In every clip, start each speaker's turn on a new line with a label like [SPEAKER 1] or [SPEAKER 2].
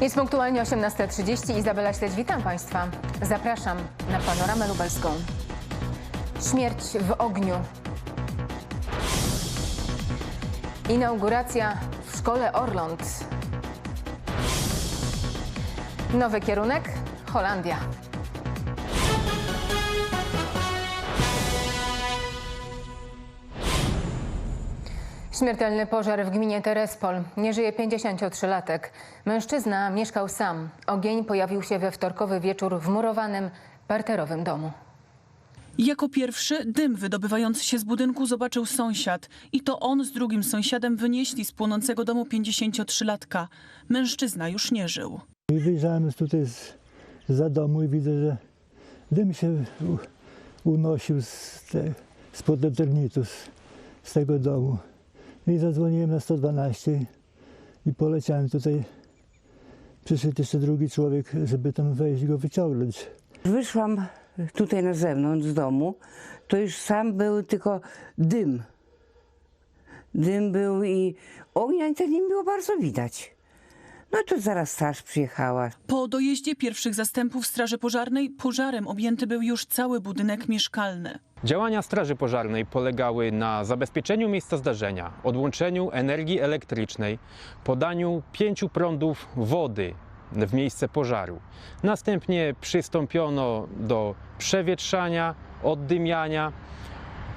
[SPEAKER 1] Jest punktualnie 18.30. Izabela Śledź, witam Państwa. Zapraszam na panoramę lubelską. Śmierć w ogniu. Inauguracja w szkole Orląt. Nowy kierunek Holandia. Śmiertelny pożar w gminie Terespol. Nie żyje 53-latek. Mężczyzna mieszkał sam. Ogień pojawił się we wtorkowy wieczór w murowanym, parterowym domu.
[SPEAKER 2] Jako pierwszy dym wydobywający się z budynku zobaczył sąsiad i to on z drugim sąsiadem wynieśli z płonącego domu 53-latka. Mężczyzna już nie żył.
[SPEAKER 3] I wyjrzałem tutaj z, za domu i widzę, że dym się u, unosił z, te, eternitu, z, z tego domu. I zadzwoniłem na 112 i poleciałem tutaj. Przyszedł jeszcze drugi człowiek, żeby tam wejść i go wyciągnąć.
[SPEAKER 4] Wyszłam tutaj na zewnątrz z domu, to już sam był tylko dym. Dym był i ognia i tak nie było bardzo widać. No to zaraz straż przyjechała.
[SPEAKER 2] Po dojeździe pierwszych zastępów Straży Pożarnej pożarem objęty był już cały budynek mieszkalny.
[SPEAKER 5] Działania Straży Pożarnej polegały na zabezpieczeniu miejsca zdarzenia, odłączeniu energii elektrycznej, podaniu pięciu prądów wody w miejsce pożaru. Następnie przystąpiono do przewietrzania, oddymiania,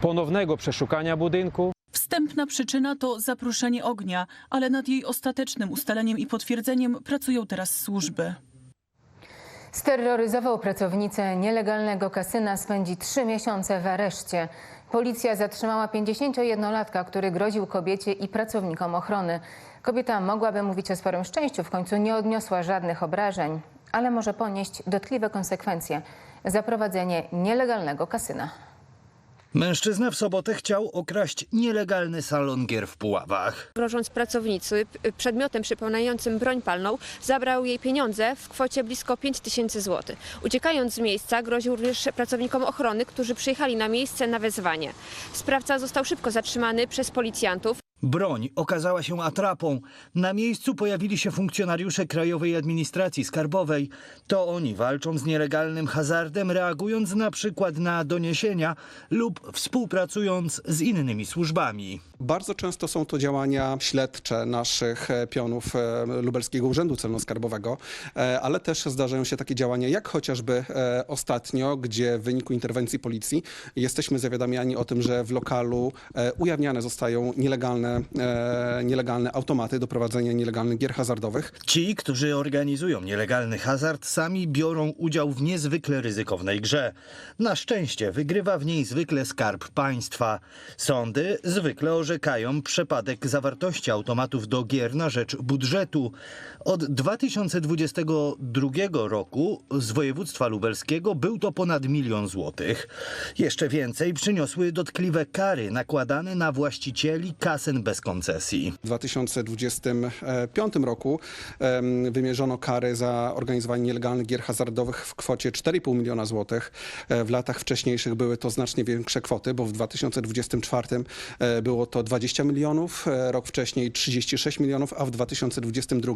[SPEAKER 5] ponownego przeszukania budynku.
[SPEAKER 2] Wstępna przyczyna to zaproszenie ognia, ale nad jej ostatecznym ustaleniem i potwierdzeniem pracują teraz służby.
[SPEAKER 1] Steroryzował pracownicę nielegalnego kasyna, spędzi trzy miesiące w areszcie. Policja zatrzymała 51-latka, który groził kobiecie i pracownikom ochrony. Kobieta mogłaby mówić o sporym szczęściu, w końcu nie odniosła żadnych obrażeń, ale może ponieść dotkliwe konsekwencje za prowadzenie nielegalnego kasyna.
[SPEAKER 6] Mężczyzna w sobotę chciał okraść nielegalny salon gier w Puławach.
[SPEAKER 7] grożąc pracownicy przedmiotem przypominającym broń palną, zabrał jej pieniądze w kwocie blisko 5 tysięcy złotych. Uciekając z miejsca, groził również pracownikom ochrony, którzy przyjechali na miejsce na wezwanie. Sprawca został szybko zatrzymany przez policjantów.
[SPEAKER 6] Broń okazała się atrapą. Na miejscu pojawili się funkcjonariusze Krajowej Administracji Skarbowej. To oni walczą z nielegalnym hazardem, reagując na przykład na doniesienia lub współpracując z innymi służbami.
[SPEAKER 8] Bardzo często są to działania śledcze naszych e, pionów e, Lubelskiego Urzędu Celno-Skarbowego, e, ale też zdarzają się takie działania, jak chociażby ostatnio, gdzie w wyniku interwencji policji jesteśmy zawiadamiani o tym, że w lokalu ujawniane zostają nielegalne, e, nielegalne automaty do prowadzenia nielegalnych gier hazardowych.
[SPEAKER 6] Ci, którzy organizują nielegalny hazard, sami biorą udział w niezwykle ryzykownej grze. Na szczęście wygrywa w niej zwykle skarb państwa. Sądy zwykle orzekają przepadek zawartości automatów do gier na rzecz budżetu. Od 2022 roku z województwa lubelskiego był to ponad milion złotych. Jeszcze więcej przyniosły dotkliwe kary nakładane na właścicieli bez koncesji.
[SPEAKER 8] W 2025 roku wymierzono kary za organizowanie nielegalnych gier hazardowych w kwocie 4,5 miliona złotych. E, W latach wcześniejszych były to znacznie większe kwoty, bo w 2024 e, było to 20 milionów, e, rok wcześniej 36 milionów, a w 2022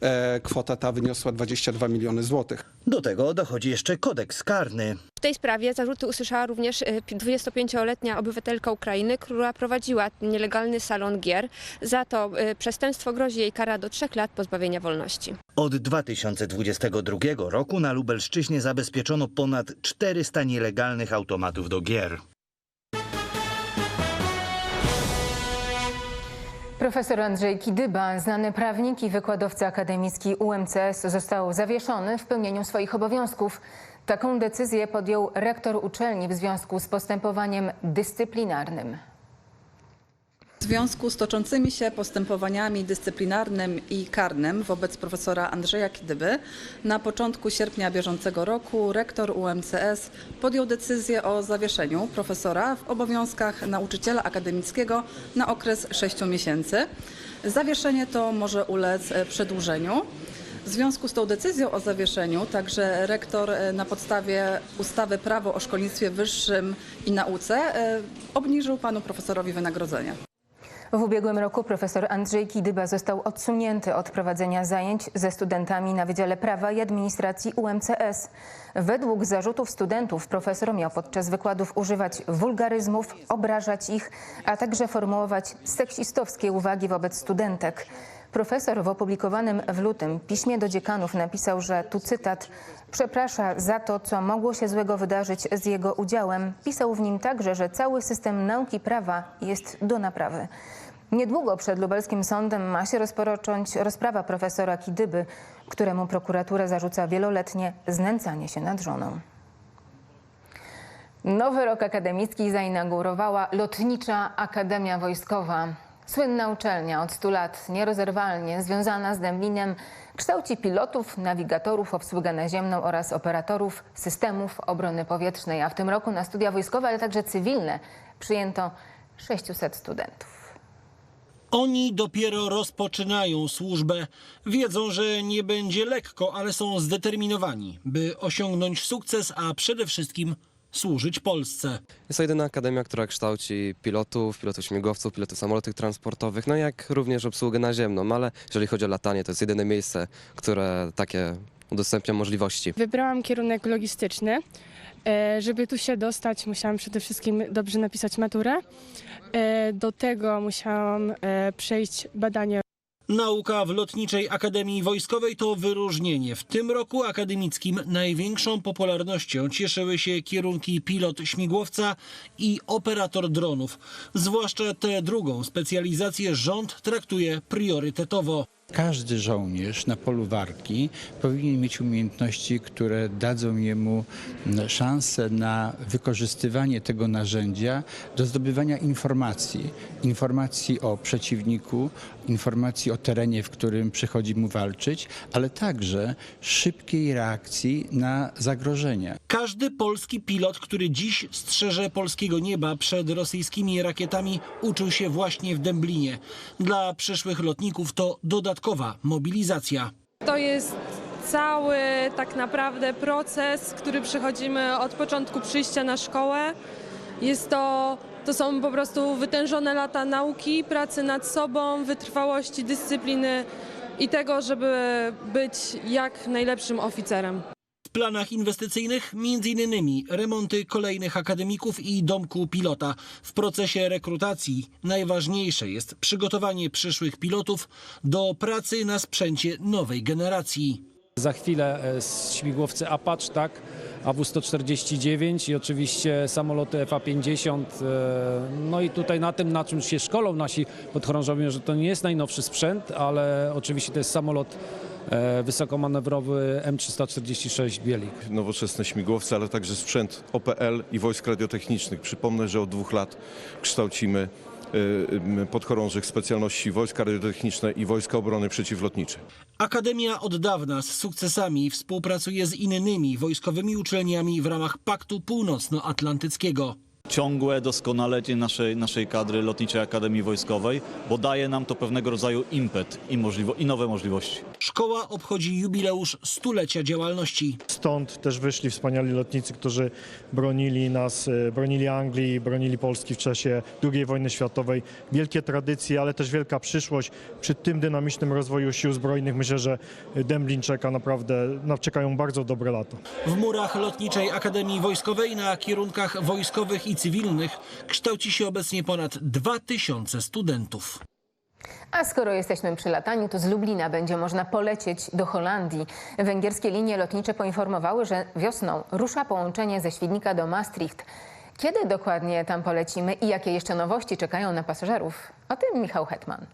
[SPEAKER 8] e, kwota ta wyniosła 22 miliony złotych.
[SPEAKER 6] Do tego dochodzi jeszcze kodeks karny.
[SPEAKER 7] W tej sprawie zarzuty usłyszała również e, 25-letnia obywatelka Ukrainy, która prowadziła nielegalny salon gier. Za to e, przestępstwo grozi jej kara do trzech lat pozbawienia wolności.
[SPEAKER 6] Od 2022 roku na Lubelszczyźnie zabezpieczono ponad 400 nielegalnych automatów do gier.
[SPEAKER 1] Profesor Andrzej Kidyba, znany prawnik i wykładowca akademicki UMCS, został zawieszony w pełnieniu swoich obowiązków. Taką decyzję podjął rektor uczelni w związku z postępowaniem dyscyplinarnym.
[SPEAKER 9] W związku z toczącymi się postępowaniami dyscyplinarnym i karnym wobec profesora Andrzeja Kidyby na początku sierpnia bieżącego roku rektor UMCS podjął decyzję o zawieszeniu profesora w obowiązkach nauczyciela akademickiego na okres 6 miesięcy. Zawieszenie to może ulec przedłużeniu. W związku z tą decyzją o zawieszeniu, także rektor e, na podstawie ustawy Prawo o szkolnictwie wyższym i nauce e, obniżył panu profesorowi wynagrodzenie.
[SPEAKER 1] W ubiegłym roku profesor Andrzej Kidyba został odsunięty od prowadzenia zajęć ze studentami na Wydziale Prawa i Administracji UMCS. Według zarzutów studentów profesor miał podczas wykładów używać wulgaryzmów, obrażać ich, a także formułować seksistowskie uwagi wobec studentek. Profesor w opublikowanym w lutym piśmie do dziekanów napisał, że tu cytat przeprasza za to, co mogło się złego wydarzyć z jego udziałem. Pisał w nim także, że cały system nauki prawa jest do naprawy. Niedługo przed lubelskim sądem ma się rozpocząć rozprawa profesora Kidyby, któremu prokuratura zarzuca wieloletnie znęcanie się nad żoną. Nowy rok akademicki zainaugurowała Lotnicza Akademia Wojskowa. Słynna uczelnia od 100 lat nierozerwalnie związana z Dęblinem kształci pilotów, nawigatorów, obsługę naziemną oraz operatorów systemów obrony powietrznej. A w tym roku na studia wojskowe, ale także cywilne przyjęto 600 studentów.
[SPEAKER 10] Oni dopiero rozpoczynają służbę. Wiedzą, że nie będzie lekko, ale są zdeterminowani, by osiągnąć sukces, a przede wszystkim służyć Polsce.
[SPEAKER 11] Jest to jedyna akademia, która kształci pilotów, pilotów śmigłowców, pilotów samolotów transportowych, no jak również obsługę naziemną, ale jeżeli chodzi o latanie, to jest jedyne miejsce, które takie udostępnia możliwości.
[SPEAKER 12] Wybrałam kierunek logistyczny. E, Żeby tu się dostać, musiałam przede wszystkim dobrze napisać maturę. E, Do tego musiałam e, przejść badanie
[SPEAKER 10] Nauka w Lotniczej Akademii Wojskowej to wyróżnienie. W tym roku akademickim największą popularnością cieszyły się kierunki pilot śmigłowca i operator dronów. Zwłaszcza tę drugą specjalizację rząd traktuje priorytetowo.
[SPEAKER 13] Każdy żołnierz na polu walki powinien mieć umiejętności, które dadzą jemu mm, szansę na wykorzystywanie tego narzędzia do zdobywania informacji. Informacji o przeciwniku, informacji o terenie, w którym przychodzi mu walczyć, ale także szybkiej reakcji na zagrożenia.
[SPEAKER 10] Każdy polski pilot, który dziś strzeże polskiego nieba przed rosyjskimi rakietami, uczył się właśnie w Dęblinie. Dla przyszłych lotników to dodatkowa mobilizacja.
[SPEAKER 12] To jest cały tak naprawdę proces, który przechodzimy od początku przyjścia na szkołę. Jest to, to są po prostu wytężone lata nauki, pracy nad sobą, wytrwałości, dyscypliny i tego, żeby być jak najlepszym oficerem.
[SPEAKER 10] W planach inwestycyjnych m.in. remonty kolejnych akademików i domku pilota. W procesie rekrutacji najważniejsze jest przygotowanie przyszłych pilotów do pracy na sprzęcie nowej generacji.
[SPEAKER 14] Za chwilę e, śmigłowce Apache, tak, AW-149 i oczywiście samoloty FA-50. e, No i tutaj na tym, na czym się szkolą nasi podchorążowie, że to nie jest najnowszy sprzęt, ale oczywiście to jest samolot wysokomanewrowy M346 Bielik.
[SPEAKER 15] nowoczesne śmigłowce, ale także sprzęt OPL i wojsk radiotechnicznych. Przypomnę, że od dwóch lat kształcimy y, podchorążych specjalności Wojska Radiotechniczne i Wojska Obrony Przeciwlotniczej.
[SPEAKER 10] Akademia od dawna z sukcesami współpracuje z innymi wojskowymi uczelniami w ramach Paktu Północnoatlantyckiego.
[SPEAKER 16] Ciągłe doskonalenie naszej, naszej kadry Lotniczej Akademii Wojskowej, bo daje nam to pewnego rodzaju impet i, możliwo- i nowe możliwości.
[SPEAKER 10] Szkoła obchodzi jubileusz stulecia działalności.
[SPEAKER 17] Stąd też wyszli wspaniali lotnicy, którzy bronili nas, e, bronili Anglii, bronili Polski w czasie II wojny światowej. Wielkie tradycje, ale też wielka przyszłość. Przy tym dynamicznym rozwoju sił zbrojnych myślę, że Dęblin czeka naprawdę, czekają bardzo dobre lata.
[SPEAKER 10] W murach Lotniczej Akademii Wojskowej na kierunkach wojskowych i cywilnych kształci się obecnie ponad 2000 studentów.
[SPEAKER 1] A skoro jesteśmy przy lataniu, to z Lublina będzie można polecieć do Holandii. Węgierskie linie lotnicze poinformowały, że wiosną rusza połączenie ze Świdnika do Maastricht. Kiedy dokładnie tam polecimy i jakie jeszcze nowości czekają na pasażerów? O tym Michał Hetman.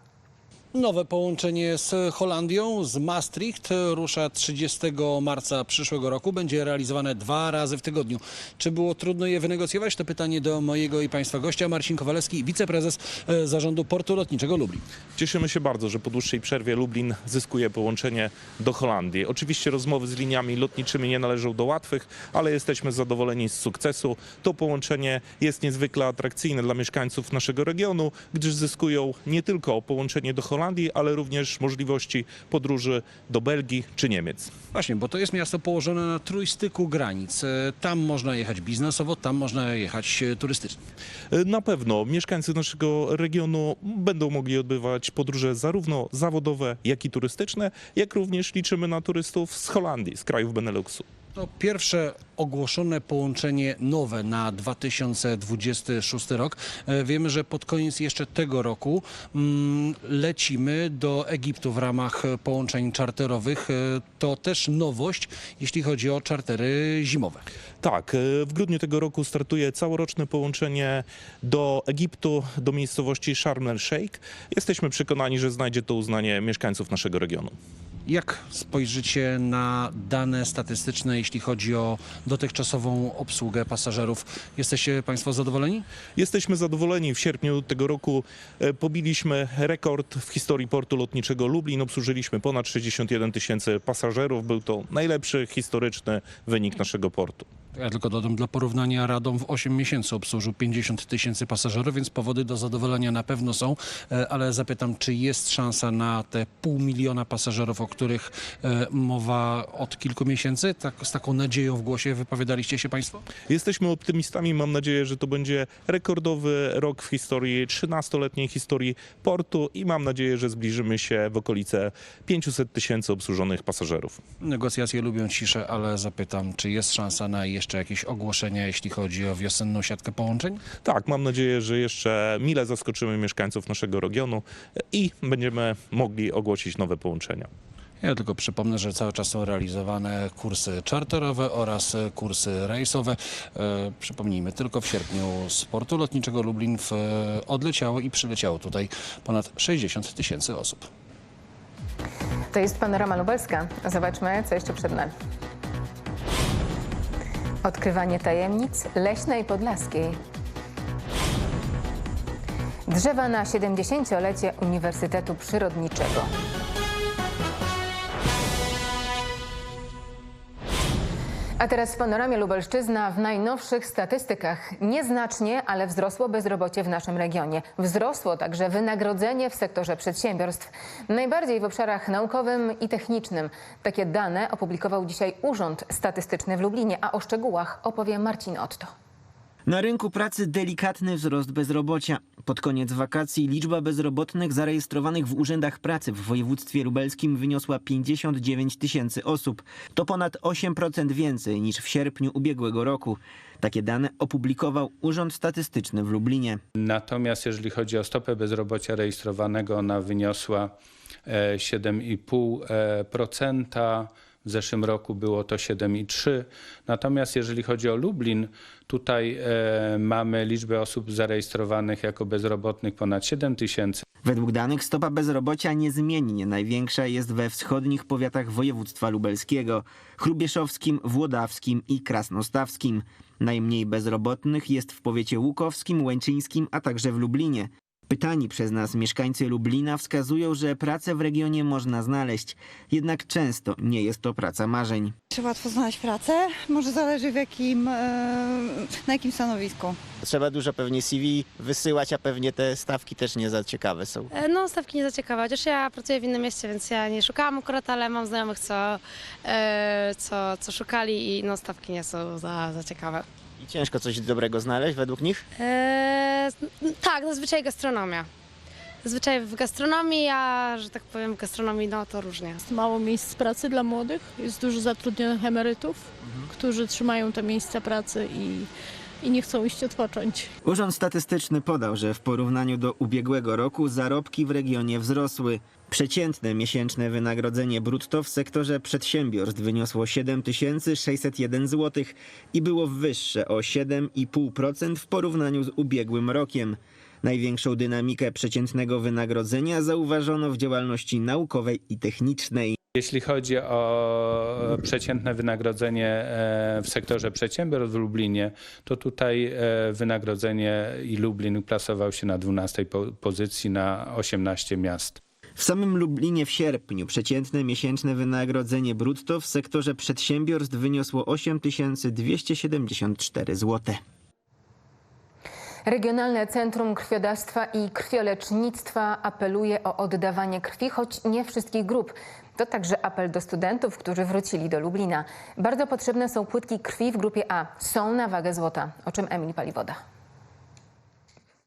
[SPEAKER 18] Nowe połączenie z Holandią, z Maastricht rusza 30 marca przyszłego roku. Będzie realizowane dwa razy w tygodniu. Czy było trudno je wynegocjować? To pytanie do mojego i Państwa gościa. Marcin Kowalewski, wiceprezes e, Zarządu Portu Lotniczego Lublin.
[SPEAKER 19] Cieszymy się bardzo, że po dłuższej przerwie Lublin zyskuje połączenie do Holandii. Oczywiście rozmowy z liniami lotniczymi nie należą do łatwych, ale jesteśmy zadowoleni z sukcesu. To połączenie jest niezwykle atrakcyjne dla mieszkańców naszego regionu, gdyż zyskują nie tylko połączenie do Holandii, Holandii, ale również możliwości podróży do Belgii czy Niemiec.
[SPEAKER 18] Właśnie, bo to jest miasto położone na trójstyku granic. E, Tam można jechać biznesowo, tam można jechać e, turystycznie.
[SPEAKER 19] Na pewno mieszkańcy naszego regionu będą mogli odbywać podróże zarówno zawodowe, jak i turystyczne, jak również liczymy na turystów z Holandii, z krajów Beneluxu.
[SPEAKER 18] To pierwsze ogłoszone połączenie nowe na 2026 rok. E, Wiemy, że pod koniec jeszcze tego roku mm, lecimy do Egiptu w ramach połączeń czarterowych. E, To też nowość, jeśli chodzi o czartery zimowe.
[SPEAKER 19] Tak, e, w grudniu tego roku startuje całoroczne połączenie do Egiptu, do miejscowości Sharm el-Sheikh. Jesteśmy przekonani, że znajdzie to uznanie mieszkańców naszego regionu.
[SPEAKER 18] Jak spojrzycie na dane statystyczne, jeśli chodzi o dotychczasową obsługę pasażerów? Jesteście Państwo zadowoleni?
[SPEAKER 19] Jesteśmy zadowoleni. W sierpniu tego roku e, pobiliśmy rekord w historii portu lotniczego Lublin. Obsłużyliśmy ponad 61 tysięcy pasażerów. Był to najlepszy historyczny wynik naszego portu.
[SPEAKER 18] Ja tylko dodam dla porównania, Radom w 8 miesięcy obsłużył 50 tysięcy pasażerów, więc powody do zadowolenia na pewno są, E, ale zapytam, czy jest szansa na te pół miliona pasażerów, o których e, mowa od kilku miesięcy? Tak, z taką nadzieją w głosie wypowiadaliście się Państwo?
[SPEAKER 19] Jesteśmy optymistami. Mam nadzieję, że to będzie rekordowy rok w historii, 13-letniej historii portu i mam nadzieję, że zbliżymy się w okolice 500 tysięcy obsłużonych pasażerów.
[SPEAKER 18] Negocjacje lubią ciszę, ale zapytam, czy jest szansa na jeszcze jakieś ogłoszenia, jeśli chodzi o wiosenną siatkę połączeń?
[SPEAKER 19] Tak, mam nadzieję, że jeszcze mile zaskoczymy mieszkańców naszego regionu i będziemy mogli ogłosić nowe połączenia.
[SPEAKER 18] Ja tylko przypomnę, że cały czas są realizowane kursy czarterowe oraz kursy rejsowe. E, przypomnijmy, tylko w sierpniu z portu lotniczego Lublin w, e, odleciało i przyleciało tutaj ponad 60 tysięcy osób.
[SPEAKER 1] To jest Panorama Lubelska. Zobaczmy, co jeszcze przed nami. Odkrywanie tajemnic leśnej podlaskiej. Drzewa na 70-lecie Uniwersytetu Przyrodniczego. A teraz w panoramie Lubelszczyzna w najnowszych statystykach. Nieznacznie, ale wzrosło bezrobocie w naszym regionie. Wzrosło także wynagrodzenie w sektorze przedsiębiorstw. Najbardziej w obszarach naukowym i technicznym. Takie dane opublikował dzisiaj Urząd Statystyczny w Lublinie, a o szczegółach opowie Marcin Otto.
[SPEAKER 20] Na rynku pracy delikatny wzrost bezrobocia. Pod koniec wakacji liczba bezrobotnych zarejestrowanych w urzędach pracy w województwie lubelskim wyniosła 59 tysięcy osób. To ponad 8% więcej niż w sierpniu ubiegłego roku. Takie dane opublikował Urząd Statystyczny w Lublinie.
[SPEAKER 21] Natomiast jeżeli chodzi o stopę bezrobocia rejestrowanego, ona wyniosła e, 7,5%. W zeszłym roku było to 7,3. Natomiast jeżeli chodzi o Lublin, tutaj e, mamy liczbę osób zarejestrowanych jako bezrobotnych ponad 7 tysięcy.
[SPEAKER 20] Według danych stopa bezrobocia niezmiennie największa jest we wschodnich powiatach województwa lubelskiego, chrubieszowskim, włodawskim i krasnostawskim. Najmniej bezrobotnych jest w powiecie łukowskim, łęczyńskim, a także w Lublinie. Pytani przez nas mieszkańcy Lublina wskazują, że pracę w regionie można znaleźć, jednak często nie jest to praca marzeń.
[SPEAKER 22] Czy łatwo znaleźć pracę? Może zależy w jakim, e, na jakim stanowisku.
[SPEAKER 23] Trzeba dużo pewnie CV wysyłać, a pewnie te stawki też nie za ciekawe są.
[SPEAKER 24] E, No, stawki nie za ciekawe, chociaż ja pracuję w innym mieście, więc ja nie szukałam akurat, ale mam znajomych, co, e, co, co szukali i no, stawki nie są za, za ciekawe.
[SPEAKER 23] I ciężko coś dobrego znaleźć według nich?
[SPEAKER 24] E, tak, zazwyczaj gastronomia. Zazwyczaj w gastronomii, a że tak powiem w gastronomii, no to różnie.
[SPEAKER 25] Jest mało miejsc pracy dla młodych, jest dużo zatrudnionych emerytów, którzy trzymają te miejsca pracy i, i nie chcą iść odpocząć.
[SPEAKER 20] Urząd Statystyczny podał, że w porównaniu do ubiegłego roku zarobki w regionie wzrosły. Przeciętne miesięczne wynagrodzenie brutto w sektorze przedsiębiorstw wyniosło 7601 zł i było wyższe o 7,5% w porównaniu z ubiegłym rokiem. Największą dynamikę przeciętnego wynagrodzenia zauważono w działalności naukowej i technicznej.
[SPEAKER 21] Jeśli chodzi o przeciętne wynagrodzenie e, w sektorze przedsiębiorstw w Lublinie, to tutaj e, wynagrodzenie i Lublin plasował się na 12 po- pozycji na 18 miast.
[SPEAKER 20] W samym Lublinie w sierpniu przeciętne miesięczne wynagrodzenie brutto w sektorze przedsiębiorstw wyniosło 8274 zł.
[SPEAKER 1] Regionalne Centrum Krwiodawstwa i Krwiolecznictwa apeluje o oddawanie krwi, choć nie wszystkich grup. To także apel do studentów, którzy wrócili do Lublina. Bardzo potrzebne są płytki krwi w grupie A. Są na wagę złota, o czym Emil Paliwoda.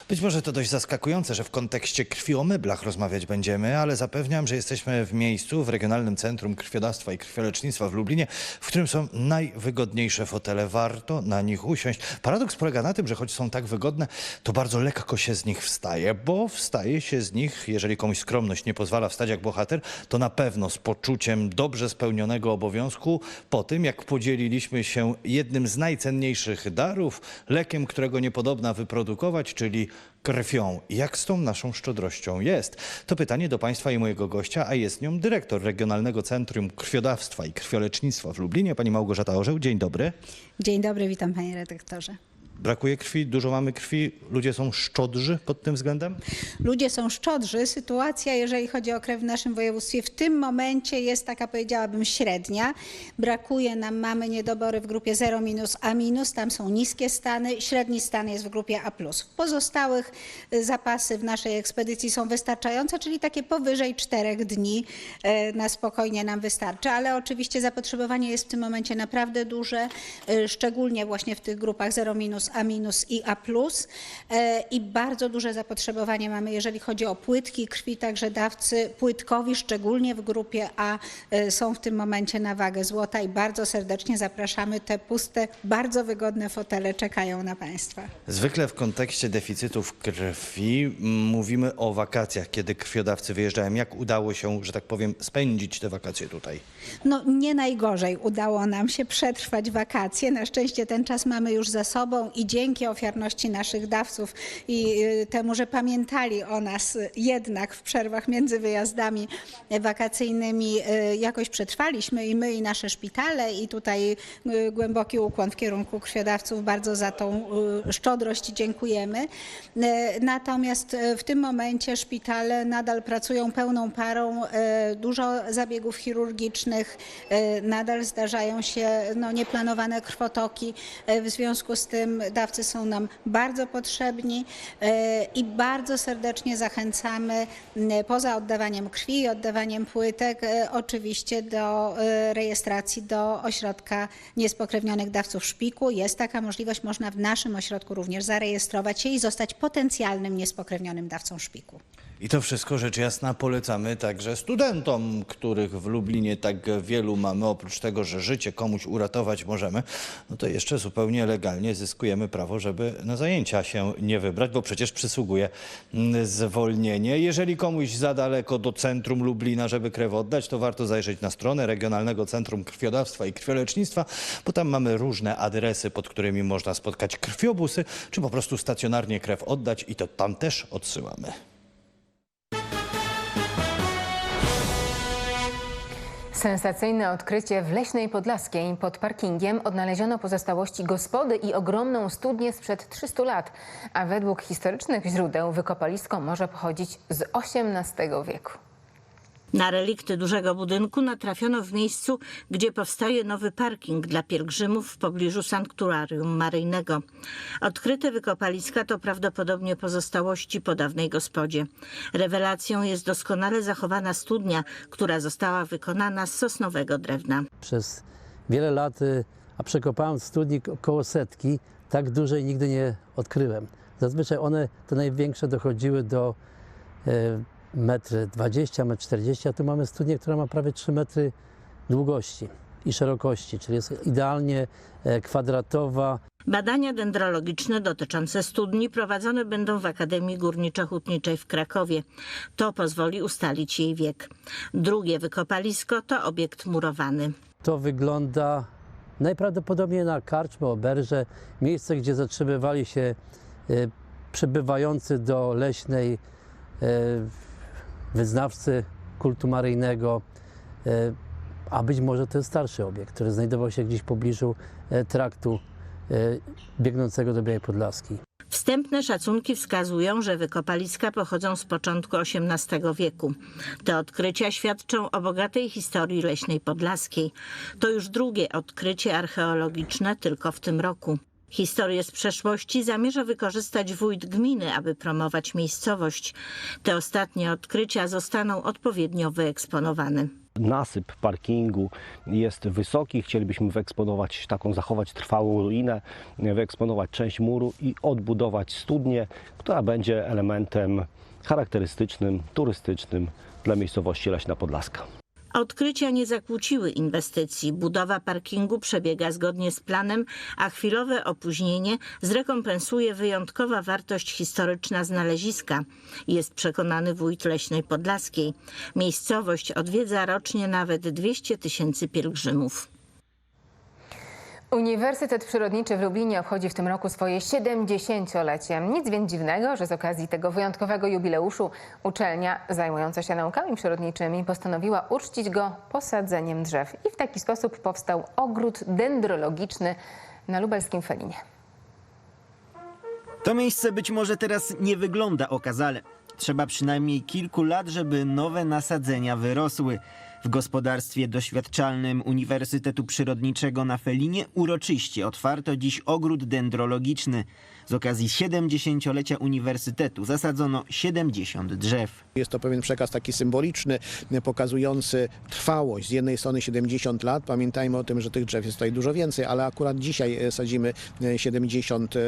[SPEAKER 6] Być może to dość zaskakujące, że w kontekście krwi o meblach rozmawiać będziemy, ale zapewniam, że jesteśmy w miejscu, w Regionalnym Centrum Krwiodawstwa i Krwiolecznictwa w Lublinie, w którym są najwygodniejsze fotele. Warto na nich usiąść. Paradoks polega na tym, że choć są tak wygodne, to bardzo lekko się z nich wstaje, bo wstaje się z nich, jeżeli komuś skromność nie pozwala wstać jak bohater, to na pewno z poczuciem dobrze spełnionego obowiązku po tym, jak podzieliliśmy się jednym z najcenniejszych darów, lekiem, którego niepodobna wyprodukować, czyli krwią. Jak z tą naszą szczodrością jest? To pytanie do Państwa i mojego gościa, a jest nią dyrektor Regionalnego Centrum Krwiodawstwa i Krwiolecznictwa w Lublinie, pani Małgorzata Orzeł. Dzień dobry.
[SPEAKER 26] Dzień dobry, witam panie redaktorze.
[SPEAKER 6] Brakuje krwi, dużo mamy krwi, ludzie są szczodrzy pod tym względem?
[SPEAKER 26] Ludzie są szczodrzy. Sytuacja, jeżeli chodzi o krew w naszym województwie, w tym momencie jest taka, powiedziałabym, średnia. Brakuje nam, mamy niedobory w grupie 0 minus, A minus, tam są niskie stany, średni stan jest w grupie A plus. Pozostałych y, zapasy w naszej ekspedycji są wystarczające, czyli takie powyżej 4 dni y, na spokojnie nam wystarczy, ale oczywiście zapotrzebowanie jest w tym momencie naprawdę duże, y, szczególnie właśnie w tych grupach 0 minus, A minus i A plus E, i bardzo duże zapotrzebowanie mamy, jeżeli chodzi o płytki krwi, także dawcy płytkowi, szczególnie w grupie A e, są w tym momencie na wagę złota i bardzo serdecznie zapraszamy. Te puste, bardzo wygodne fotele czekają na Państwa.
[SPEAKER 6] Zwykle w kontekście deficytów krwi mówimy o wakacjach, kiedy krwiodawcy wyjeżdżają. Jak udało się, że tak powiem, spędzić te wakacje tutaj?
[SPEAKER 26] No nie najgorzej udało nam się przetrwać wakacje. Na szczęście ten czas mamy już za sobą i dzięki ofiarności naszych dawców i y, temu, że pamiętali o nas jednak w przerwach między wyjazdami wakacyjnymi y, jakoś przetrwaliśmy i my i nasze szpitale i tutaj y, głęboki ukłon w kierunku krwiodawców. Bardzo za tą szczodrość dziękujemy. Natomiast w tym momencie szpitale nadal pracują pełną parą. Dużo zabiegów chirurgicznych, nadal zdarzają się no, nieplanowane krwotoki. W związku z tym dawcy są nam bardzo potrzebni y, i bardzo serdecznie zachęcamy poza oddawaniem krwi i oddawaniem płytek y, oczywiście do y, rejestracji do ośrodka niespokrewnionych dawców szpiku. Jest taka możliwość, można w naszym ośrodku również zarejestrować się i zostać potencjalnym niespokrewnionym dawcą szpiku.
[SPEAKER 6] I to wszystko rzecz jasna polecamy także studentom, których w Lublinie tak wielu mamy. Oprócz tego, że życie komuś uratować możemy, no to jeszcze zupełnie legalnie zyskujemy prawo, żeby na zajęcia się nie wybrać, bo przecież przysługuje mm, zwolnienie. Jeżeli komuś za daleko do centrum Lublina, żeby krew oddać, to warto zajrzeć na stronę Regionalnego Centrum Krwiodawstwa i Krwiolecznictwa, bo tam mamy różne adresy, pod którymi można spotkać krwiobusy, czy po prostu stacjonarnie krew oddać i to tam też odsyłamy.
[SPEAKER 1] Sensacyjne odkrycie w Leśnej Podlaskiej. Pod parkingiem odnaleziono pozostałości gospody i ogromną studnię sprzed 300 lat. A według historycznych źródeł wykopalisko może pochodzić z XVIII wieku.
[SPEAKER 27] Na relikty dużego budynku natrafiono w miejscu, gdzie powstaje nowy parking dla pielgrzymów w pobliżu sanktuarium maryjnego. Odkryte wykopaliska to prawdopodobnie pozostałości po dawnej gospodzie. Rewelacją jest doskonale zachowana studnia, która została wykonana z sosnowego drewna.
[SPEAKER 28] Przez wiele lat, y, a przekopałem studni około setki, tak dużej nigdy nie odkryłem. Zazwyczaj one, te największe, dochodziły do e, metr 20, metr 40, a tu mamy studnię, która ma prawie 3 metry długości i szerokości, czyli jest idealnie e, kwadratowa.
[SPEAKER 27] Badania dendrologiczne dotyczące studni prowadzone będą w Akademii Górniczo-Hutniczej w Krakowie. To pozwoli ustalić jej wiek. Drugie wykopalisko to obiekt murowany.
[SPEAKER 28] To wygląda najprawdopodobniej na karczmę, oberże, miejsce, gdzie zatrzymywali się e, przybywający do leśnej e, wyznawcy kultu maryjnego, e, a być może to jest starszy obiekt, który znajdował się gdzieś w pobliżu e, traktu e, biegnącego do Białej Podlaskiej.
[SPEAKER 27] Wstępne szacunki wskazują, że wykopaliska pochodzą z początku XVIII wieku. Te odkrycia świadczą o bogatej historii leśnej podlaskiej. To już drugie odkrycie archeologiczne tylko w tym roku. Historię z przeszłości zamierza wykorzystać wójt gminy, aby promować miejscowość. Te ostatnie odkrycia zostaną odpowiednio wyeksponowane.
[SPEAKER 29] nasyp parkingu jest wysoki. Chcielibyśmy wyeksponować taką, zachować trwałą ruinę, wyeksponować część muru i odbudować studnię, która będzie elementem charakterystycznym, turystycznym dla miejscowości Leśna Podlaska.
[SPEAKER 27] Odkrycia nie zakłóciły inwestycji. Budowa parkingu przebiega zgodnie z planem, a chwilowe opóźnienie zrekompensuje wyjątkowa wartość historyczna znaleziska. Jest przekonany wójt Leśnej Podlaskiej. Miejscowość odwiedza rocznie nawet 200 tysięcy pielgrzymów.
[SPEAKER 1] Uniwersytet Przyrodniczy w Lublinie obchodzi w tym roku swoje 70-lecie. Nic więc dziwnego, że z okazji tego wyjątkowego jubileuszu uczelnia zajmująca się naukami przyrodniczymi postanowiła uczcić go posadzeniem drzew. I w taki sposób powstał ogród dendrologiczny na lubelskim Felinie.
[SPEAKER 20] To miejsce być może teraz nie wygląda okazale. Trzeba przynajmniej kilku lat, żeby nowe nasadzenia wyrosły. W gospodarstwie doświadczalnym Uniwersytetu Przyrodniczego na Felinie uroczyście otwarto dziś ogród dendrologiczny. Z okazji 70-lecia Uniwersytetu zasadzono 70 drzew.
[SPEAKER 30] Jest to pewien przekaz taki symboliczny, pokazujący trwałość. Z jednej strony 70 lat, pamiętajmy o tym, że tych drzew jest tutaj dużo więcej, ale akurat dzisiaj e, sadzimy e, 70 e,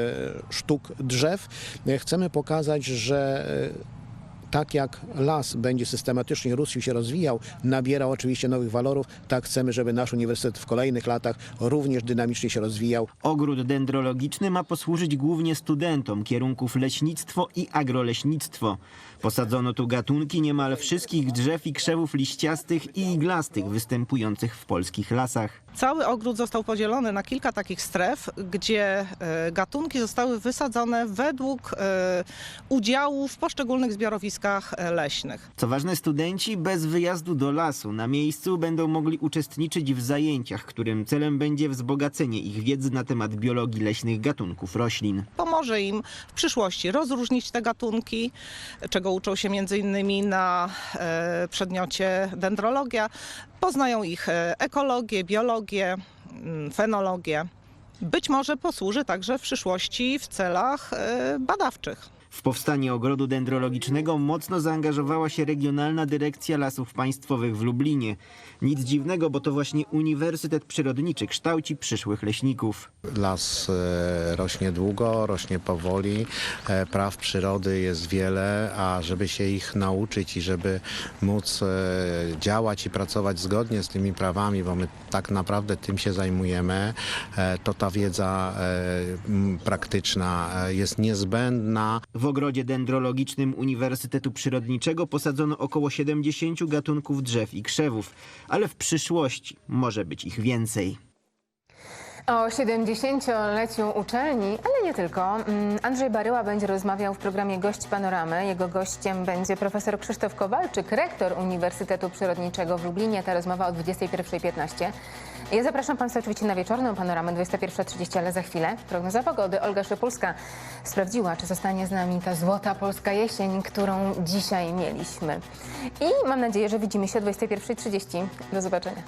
[SPEAKER 30] sztuk drzew. E, Chcemy pokazać, że e, tak jak las będzie systematycznie rósł się rozwijał, nabierał oczywiście nowych walorów, tak chcemy, żeby nasz uniwersytet w kolejnych latach również dynamicznie się rozwijał.
[SPEAKER 20] Ogród dendrologiczny ma posłużyć głównie studentom kierunków leśnictwo i agroleśnictwo. Posadzono tu gatunki niemal wszystkich drzew i krzewów liściastych i iglastych występujących w polskich lasach.
[SPEAKER 31] Cały ogród został podzielony na kilka takich stref, gdzie e, gatunki zostały wysadzone według e, udziału w poszczególnych zbiorowiskach e, leśnych.
[SPEAKER 20] Co ważne, studenci bez wyjazdu do lasu na miejscu będą mogli uczestniczyć w zajęciach, którym celem będzie wzbogacenie ich wiedzy na temat biologii leśnych gatunków roślin.
[SPEAKER 31] Pomoże im w przyszłości rozróżnić te gatunki, czego uczą się między innymi na e, przedmiocie dendrologia. Poznają ich e, ekologię, biologię, mm, fenologię. Być może posłuży także w przyszłości w celach e, badawczych.
[SPEAKER 20] W powstanie ogrodu dendrologicznego mocno zaangażowała się Regionalna Dyrekcja Lasów Państwowych w Lublinie. Nic dziwnego, bo to właśnie Uniwersytet Przyrodniczy kształci przyszłych leśników.
[SPEAKER 32] Las e, rośnie długo, rośnie powoli, e, praw przyrody jest wiele, a żeby się ich nauczyć i żeby móc e, działać i pracować zgodnie z tymi prawami, bo my tak naprawdę tym się zajmujemy, to ta wiedza praktyczna jest niezbędna.
[SPEAKER 20] W ogrodzie dendrologicznym Uniwersytetu Przyrodniczego posadzono około 70 gatunków drzew i krzewów, ale w przyszłości może być ich więcej.
[SPEAKER 1] O 70-leciu uczelni, ale nie tylko. Mm, Andrzej Baryła będzie rozmawiał w programie Gość Panoramy. Jego gościem będzie profesor Krzysztof Kowalczyk, rektor Uniwersytetu Przyrodniczego w Lublinie. Ta rozmowa o 21.15. Ja zapraszam Państwa oczywiście na wieczorną panoramę 21.30, ale za chwilę prognoza pogody. Olga Szypulska sprawdziła, czy zostanie z nami ta złota polska jesień, którą dzisiaj mieliśmy. I mam nadzieję, że widzimy się o 21.30. Do zobaczenia.